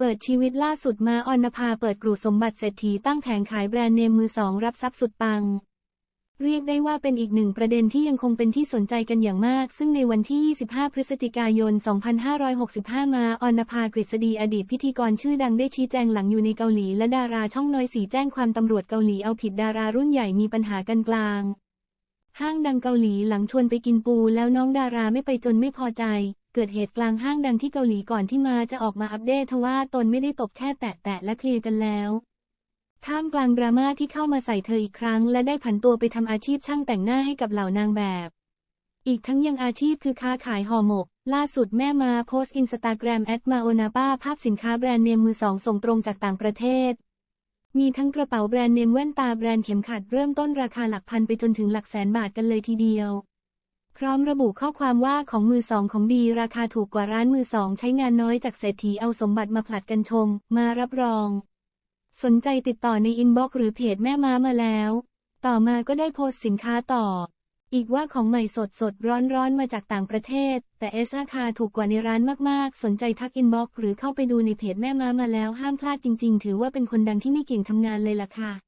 เปิดชีวิตล่าสุดมาออนภาเปิดกลุ่สมบัติเศรษฐีตั้งแผงขายแบรนด์เนมมือสองรับทรัพย์สุดปัง เรียกได้ว่าเป็นอีกหนึ่งประเด็นที่ยังคงเป็นที่สนใจกันอย่างมาก ซึ่งในวันที่ 25 พฤศจิกายน 2565 มาออนภากฤษฎีอดีตพิธีกรชื่อดังได้ชี้แจงหลังอยู่ในเกาหลีและดาราช่องน้อยสีแจ้งความตำรวจเกาหลีเอาผิดดารารุ่นใหญ่มีปัญหากันกลาง ห้างดังเกาหลีหลังชวนไปกินปูแล้วน้องดาราไม่ไปจนไม่พอใจ เกิดเหตุกลางห้างดังที่เกาหลีก่อนที่มาจะออกมาอัปเดตทว่าตนไม่ได้ตบแค่แตะแตะและเคลียร์กันแล้วท่ามกลางดราม่าที่เข้ามาใส่เธออีกครั้ง และได้ผันตัวไปทำอาชีพช่างแต่งหน้าให้กับเหล่านางแบบ อีกทั้งยังอาชีพคือค้าขายห่อหมก ล่าสุดแม่มาโพสต์อินสตาแกรมแอดมาโอนาป้าภาพสินค้าแบรนด์เนมมือสองส่งตรงจากต่างประเทศ มีทั้งกระเป๋าแบรนด์เนมแว่นตาแบรนด์เข็มขัดเริ่มต้นราคาหลักพันไปจนถึงหลักแสนบาทกันเลยทีเดียว พร้อมระบุข้อความว่าของมือสองของดีราคาถูกกว่าร้านมือสองใช้งานน้อยจากเศรษฐีเอาสมบัติมาผลัดกันชม มารับรอง สนใจติดต่อในอินบ็อกซ์หรือเพจแม่ม้ามาแล้ว ต่อมาก็ได้โพสต์สินค้าต่อ อีกว่าของใหม่สดสดร้อนร้อนมาจากต่างประเทศ แต่เอสราคาถูกกว่าในร้านมากๆ สนใจทักอินบ็อกหรือเข้าไปดูในเพจแม่ม้ามาแล้วห้ามพลาดจริงๆ ถือว่าเป็นคนดังที่ไม่เก่งทำงานเลยล่ะค่ะ